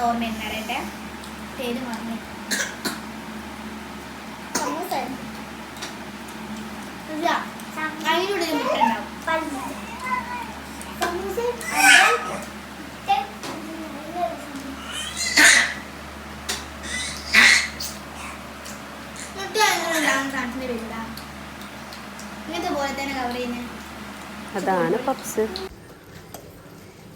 ഓർമ്മ എന്നറിയട്ടെ പേര് മറന്നു. അതിനുള്ളിൽ മുട്ട ഉണ്ടാവും. അതാണ് മുട്ട അതിനുള്ളിലുണ്ടാകുന്ന സാധനത്തിന്റെ പേരില്ല ഇങ്ങനത്തെ പോലെ തന്നെ കവർ ചെയ്യുന്നത് അതാണ് പപ്സ്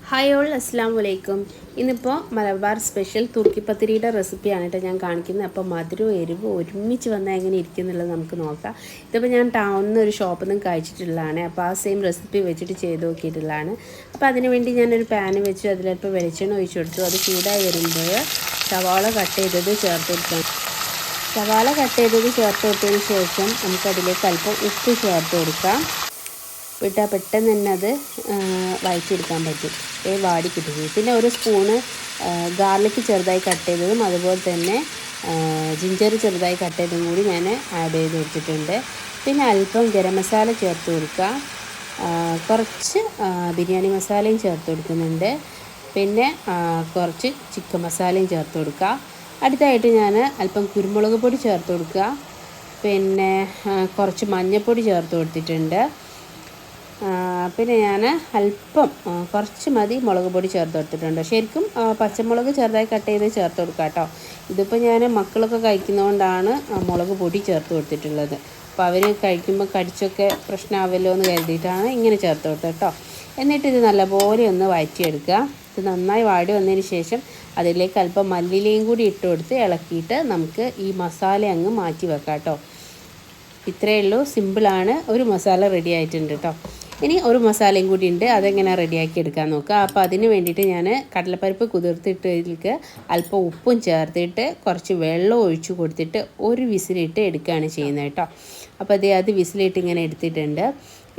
ഹായ് ഓൾ അസ്സാം വലൈക്കും ഇന്നിപ്പോൾ മലബാർ സ്പെഷ്യൽ തുർക്കിപ്പത്തിരിയുടെ റെസിപ്പിയാണ് കേട്ടോ ഞാൻ കാണിക്കുന്നത്. അപ്പോൾ മധുരവും എരിവും ഒരുമിച്ച് വന്നാൽ എങ്ങനെ ഇരിക്കും എന്നുള്ളത് നമുക്ക് നോക്കാം. ഇതിപ്പോൾ ഞാൻ ടൗണിൽ നിന്ന് ഒരു ഷോപ്പിൽ നിന്ന് കഴിച്ചിട്ടുള്ളതാണ്. അപ്പോൾ ആ സെയിം റെസിപ്പി വെച്ചിട്ട് ചെയ്ത് നോക്കിയിട്ടുള്ളതാണ്. അപ്പോൾ അതിന് വേണ്ടി ഞാനൊരു പാന് വെച്ച്. അതിലിപ്പോൾ വെളിച്ചെണ്ണ ഒഴിച്ചു കൊടുത്തു. അത് ചൂടായി വരുമ്പോൾ സവാള കട്ട് ചെയ്തത് ചേർത്ത് കൊടുക്കാം സവാള കട്ട് ചെയ്തത് ചേർത്ത് കൊടുത്തതിന് ശേഷം നമുക്കതിലേക്ക് അല്പം ഉപ്പ് ചേർത്ത് കൊടുക്കാം. ഇട്ടാൽ പെട്ടെന്ന് തന്നെ അത് വഴച്ചെടുക്കാൻ പറ്റും. ഏ വാടി കിട്ടുകയും പിന്നെ ഒരു സ്പൂണ് ഗാർലിക്ക് ചെറുതായി കട്ട് ചെയ്തതും അതുപോലെ തന്നെ ജിഞ്ചർ ചെറുതായി കട്ട് ചെയ്തതും കൂടി ഞാൻ ആഡ് ചെയ്ത് കൊടുത്തിട്ടുണ്ട്. പിന്നെ അല്പം ഗരം മസാല ചേർത്ത് കൊടുക്കുക കുറച്ച് ബിരിയാണി മസാലയും ചേർത്ത് കൊടുക്കുന്നുണ്ട്. പിന്നെ കുറച്ച് ചിക്കൻ മസാലയും ചേർത്ത് കൊടുക്കുക അടുത്തായിട്ട് ഞാൻ അല്പം കുരുമുളക് പൊടി ചേർത്ത് കൊടുക്കുക പിന്നെ കുറച്ച് മഞ്ഞൾപ്പൊടി ചേർത്ത് കൊടുത്തിട്ടുണ്ട്. പിന്നെ ഞാൻ അല്പം കുറച്ച് മതി മുളക് പൊടി ചേർത്ത് കൊടുത്തിട്ടുണ്ട്. ശരിക്കും പച്ചമുളക് ചെറുതായി കട്ട് ചെയ്ത് ചേർത്ത് കൊടുക്കുക കേട്ടോ. ഇതിപ്പോൾ ഞാൻ മക്കളൊക്കെ കഴിക്കുന്നതുകൊണ്ടാണ് മുളക് പൊടി ചേർത്ത് കൊടുത്തിട്ടുള്ളത്. അപ്പോൾ അവർ കഴിക്കുമ്പോൾ കടിച്ചൊക്കെ പ്രശ്നമാവല്ലോ എന്ന് കരുതിയിട്ടാണ് ഇങ്ങനെ ചേർത്ത് കൊടുത്തത് കേട്ടോ. എന്നിട്ട് ഇത് നല്ലപോലെ ഒന്ന് വഴറ്റിയെടുക്കുക. ഇത് നന്നായി വാടി വന്നതിന് ശേഷം അതിലേക്ക് അല്പം മല്ലിയിലയും കൂടി ഇട്ട് കൊടുത്ത് ഇളക്കിയിട്ട് നമുക്ക് ഈ മസാല അങ്ങ് മാറ്റി വെക്കാം കേട്ടോ. ഇത്രയേ ഉള്ളൂ. സിമ്പിളാണ്. ഒരു മസാല റെഡി ആയിട്ടുണ്ട് കേട്ടോ. ഇനി ഒരു മസാലയും കൂടി ഉണ്ട്. അതെങ്ങനെ റെഡിയാക്കി എടുക്കാൻ നോക്കുക അപ്പോൾ അതിന് വേണ്ടിയിട്ട് ഞാൻ കടലപ്പരിപ്പ് കുതിർത്തിട്ട് ഇതിലേക്ക് അല്പം ഉപ്പും ചേർത്തിട്ട് കുറച്ച് വെള്ളം ഒഴിച്ചു കൊടുത്തിട്ട് ഒരു വിസിലിട്ട് എടുക്കുകയാണ് ചെയ്യുന്നത് കേട്ടോ. അപ്പോൾ അത് അത് വിസിലിട്ട് ഇങ്ങനെ എടുത്തിട്ടുണ്ട്.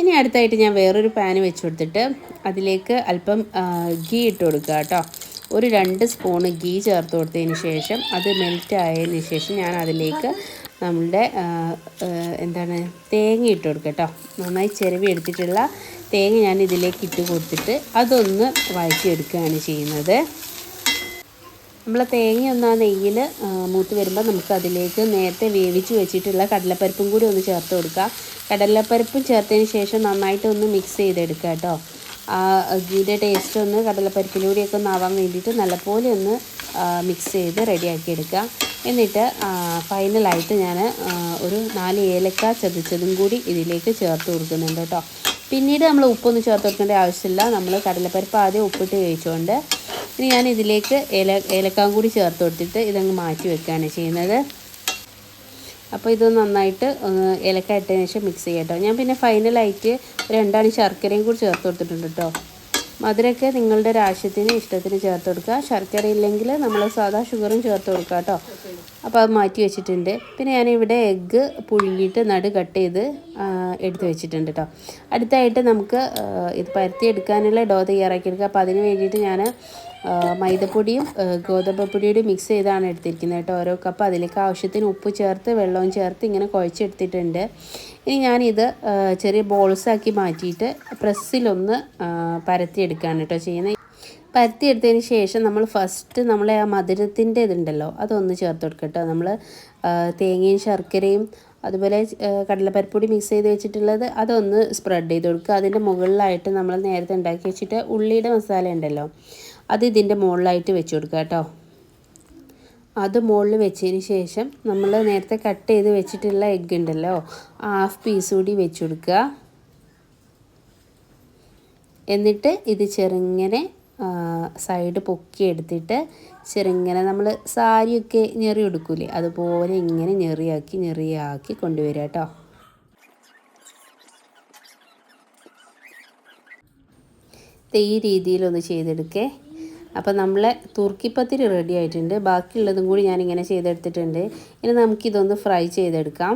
ഇനി അടുത്തായിട്ട് ഞാൻ വേറൊരു പാൻ വെച്ച് കൊടുത്തിട്ട് അതിലേക്ക് അല്പം ഗീ ഇട്ട് കൊടുക്കുക കേട്ടോ. ഒരു രണ്ട് സ്പൂണ് ഗീ ചേർത്ത് കൊടുത്തതിന് ശേഷം അത് മെൽറ്റ് ആയതിന് ശേഷം ഞാൻ അതിലേക്ക് നമ്മളുടെ എന്താണ് തേങ്ങ ഇട്ട് കൊടുക്കുക കേട്ടോ നന്നായി ചിരവി എടുത്തിട്ടുള്ള തേങ്ങ ഞാൻ ഇതിലേക്ക് ഇട്ട് കൊടുത്തിട്ട് അതൊന്ന് വഴറ്റിയെടുക്കുകയാണ് ചെയ്യുന്നത്. നമ്മൾ തേങ്ങ ഒന്ന് ആ നെയ്യിൽ മൂത്ത് വരുമ്പോൾ നമുക്ക് അതിലേക്ക് നേരത്തെ വേവിച്ച് വെച്ചിട്ടുള്ള കടലപ്പരിപ്പും കൂടി ഒന്ന് ചേർത്ത് കൊടുക്കുക കടലപ്പരിപ്പും ചേർത്തതിന് ശേഷം നന്നായിട്ട് ഒന്ന് മിക്സ് ചെയ്തെടുക്കുക കേട്ടോ ഇതിന്റെ ടേസ്റ്റ് ഒന്ന് കടലപ്പരിപ്പിലൂടെയൊക്കെ ഒന്ന് ആവാൻ വേണ്ടിയിട്ട് നല്ലപോലെ ഒന്ന് മിക്സ് ചെയ്ത് റെഡിയാക്കി എടുക്കുക. എന്നിട്ട് ഫൈനലായിട്ട് ഞാൻ ഒരു നാല് ഏലക്ക ചതച്ചതും കൂടി ഇതിലേക്ക് ചേർത്ത് കൊടുക്കുന്നുണ്ട് കേട്ടോ. പിന്നീട് നമ്മൾ ഉപ്പൊന്നും ചേർത്ത് കൊടുക്കേണ്ട ആവശ്യമില്ല. നമ്മൾ കടലപ്പരിപ്പ് ആദ്യം ഉപ്പിട്ട് കഴിച്ചുകൊണ്ട് ഇനി ഞാൻ ഇതിലേക്ക് ഏല ഏലക്കാവും കൂടി ചേർത്ത് കൊടുത്തിട്ട് ഇതങ്ങ് മാറ്റി വെക്കുകയാണ് ചെയ്യുന്നത്. അപ്പോൾ ഇത് നന്നായിട്ട് ഏലക്ക ഇട്ടതിന് ശേഷം മിക്സ് ചെയ്യാം കേട്ടോ. ഞാൻ പിന്നെ ഫൈനലായിട്ട് രണ്ടാണ് ശർക്കരയും കൂടി ചേർത്ത് കൊടുത്തിട്ടുണ്ട് കേട്ടോ. മധുരമൊക്കെ നിങ്ങളുടെ ഒരു ആവശ്യത്തിന് ഇഷ്ടത്തിന് ചേർത്ത് കൊടുക്കുക. ശർക്കര ഇല്ലെങ്കിൽ നമ്മൾ സാധാ ഷുഗറും ചേർത്ത് കൊടുക്കുക കേട്ടോ. അപ്പോൾ അത് മാറ്റി വെച്ചിട്ടുണ്ട്. പിന്നെ ഞാനിവിടെ എഗ്ഗ് പുഴുങ്ങിയിട്ട് നടു കട്ട് ചെയ്ത് എടുത്ത് വെച്ചിട്ടുണ്ട് കേട്ടോ. അടുത്തായിട്ട് നമുക്ക് ഇത് പരത്തി എടുക്കാനുള്ള ഡോ തയ്യാറാക്കി തയ്യാറാക്കിയെടുക്കുക. അപ്പോൾ അതിന് വേണ്ടിയിട്ട് ഞാൻ മൈദപ്പൊടിയും ഗോതമ്പ് പൊടിയും മിക്സ് ചെയ്താണ് എടുത്തിരിക്കുന്നത് കേട്ടോ. ഓരോ കപ്പ് അതിലേക്ക് ആവശ്യത്തിന് ഉപ്പ് ചേർത്ത് വെള്ളവും ചേർത്ത് ഇങ്ങനെ കുഴച്ചെടുത്തിട്ടുണ്ട്. ഇനി ഞാനിത് ചെറിയ ബോൾസാക്കി മാറ്റിയിട്ട് പ്രസ്സിലൊന്ന് പരത്തിയെടുക്കുകയാണ് കേട്ടോ ചെയ്യുന്നത്. പരത്തിയെടുത്തതിന് ശേഷം നമ്മൾ ഫസ്റ്റ് നമ്മളെ ആ മധുരത്തിന്റെ ഇതുണ്ടല്ലോ അതൊന്ന് ചേർത്ത് കൊടുക്കട്ടോ നമ്മൾ തേങ്ങയും ശർക്കരയും അതുപോലെ കടലപ്പരിപ്പൊടി മിക്സ് ചെയ്ത് വെച്ചിട്ടുള്ളത് അതൊന്ന് സ്പ്രെഡ് ചെയ്ത് കൊടുക്കുക. അതിന്റെ മുകളിലായിട്ട് നമ്മൾ നേരത്തെ ഉണ്ടാക്കി വെച്ചിട്ട് ഉള്ളിയുടെ മസാല ഉണ്ടല്ലോ അത് ഇതിന്റെ മുകളിലായിട്ട് വെച്ച് കൊടുക്കുക കേട്ടോ. അത് മുകളിൽ വെച്ചതിന് ശേഷം നമ്മൾ നേരത്തെ കട്ട് ചെയ്ത് വെച്ചിട്ടുള്ള എഗ്ഗ് ഉണ്ടല്ലോ ഹാഫ് പീസ് കൂടി വെച്ച് കൊടുക്കുക. എന്നിട്ട് ഇത് ചെറുങ്ങനെ സൈഡ് പൊക്കി എടുത്തിട്ട് ചെറുങ്ങനെ നമ്മൾ സാരിയൊക്കെ ഞെറി കൊടുക്കൂലേ അതുപോലെ ഇങ്ങനെ ഞെറിയാക്കി ഞെറിയാക്കി കൊണ്ടുവരിക കേട്ടോ. ഈ രീതിയിലൊന്ന് ചെയ്തെടുക്കേ. അപ്പോൾ നമ്മളെ തുർക്കിപ്പത്തിരി റെഡി ആയിട്ടുണ്ട്. ബാക്കിയുള്ളതും കൂടി ഞാനിങ്ങനെ ചെയ്തെടുത്തിട്ടുണ്ട്. ഇനി നമുക്കിതൊന്ന് ഫ്രൈ ചെയ്തെടുക്കാം.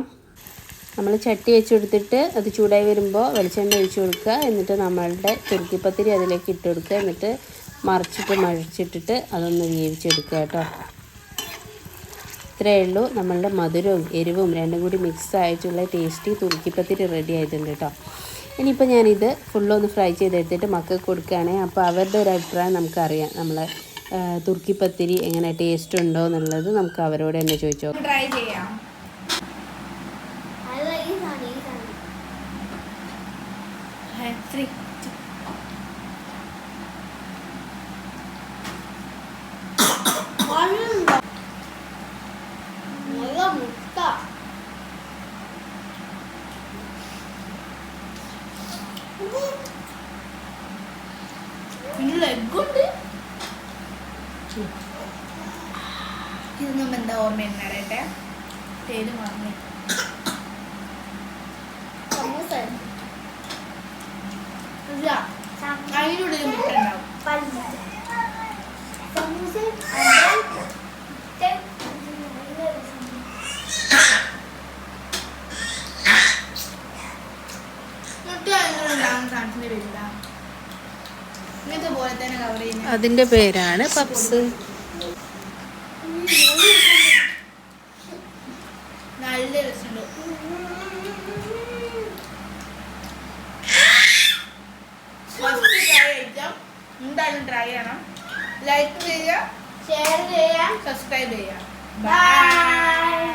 നമ്മൾ ചട്ടി വെച്ച് കൊടുത്തിട്ട് അത് ചൂടായി വരുമ്പോൾ വെളിച്ചെണ്ണ ഒഴിച്ചു കൊടുക്കുക. എന്നിട്ട് നമ്മളുടെ തുർക്കിപ്പത്തിരി അതിലേക്ക് ഇട്ട് കൊടുക്കുക. എന്നിട്ട് മറിച്ചിട്ട് മഴിച്ചിട്ടിട്ട് അതൊന്ന് വേവിച്ചെടുക്കുക കേട്ടോ. ഇത്രയേ ഉള്ളൂ. നമ്മളുടെ മധുരവും എരിവും രണ്ടും കൂടി മിക്സ് ആയിട്ടുള്ള ടേസ്റ്റി തുർക്കിപ്പത്തിരി റെഡി ആയിട്ടുണ്ട് കേട്ടോ. ഇനിയിപ്പോൾ ഞാനിത് ഫുള്ളൊന്ന് ഫ്രൈ ചെയ്തെടുത്തിട്ട് മക്കൾക്ക് കൊടുക്കുകയാണെങ്കിൽ അപ്പോൾ അവരുടെ ഒരു അഭിപ്രായം നമുക്കറിയാം. നമ്മൾ തുർക്കി പത്തിരി എങ്ങനെ ടേസ്റ്റ് ഉണ്ടോ എന്നുള്ളത് നമുക്ക് അവരോട് തന്നെ ചോദിച്ചോ. ട്രൈ ചെയ്യാം ഈ സാധനം ഈ സാധനം ത്രീ മണ്ണുണ്ടോ നല്ല മുട്ട ഇതിൽ എഗ്ഗുണ്ട് ഇതൊന്നും എന്താ ഓർമ്മ അറിയട്ടെ പേര് മറന്നു മുട്ട ഉണ്ടാവും സമൂസ പേരാണ് അതിനുള്ളിൽ ഉണ്ടാകുന്ന സാധനത്തിന്റെ പേരില്ല ഇങ്ങനത്തെ പോലെ തന്നെ കവർ ചെയ്യുന്നത് അതിന്റെ പേരാണ് പപ്സ് നല്ല രസമുണ്ട്. ഫസ്റ്റ് ട്രൈ എന്തായാലും ട്രൈ ചെയ്യണം. ലൈക്ക് ചെയ്യുക ഷെയർ ചെയ്യാം സബ്സ്ക്രൈബ് ചെയ്യുക. Bye.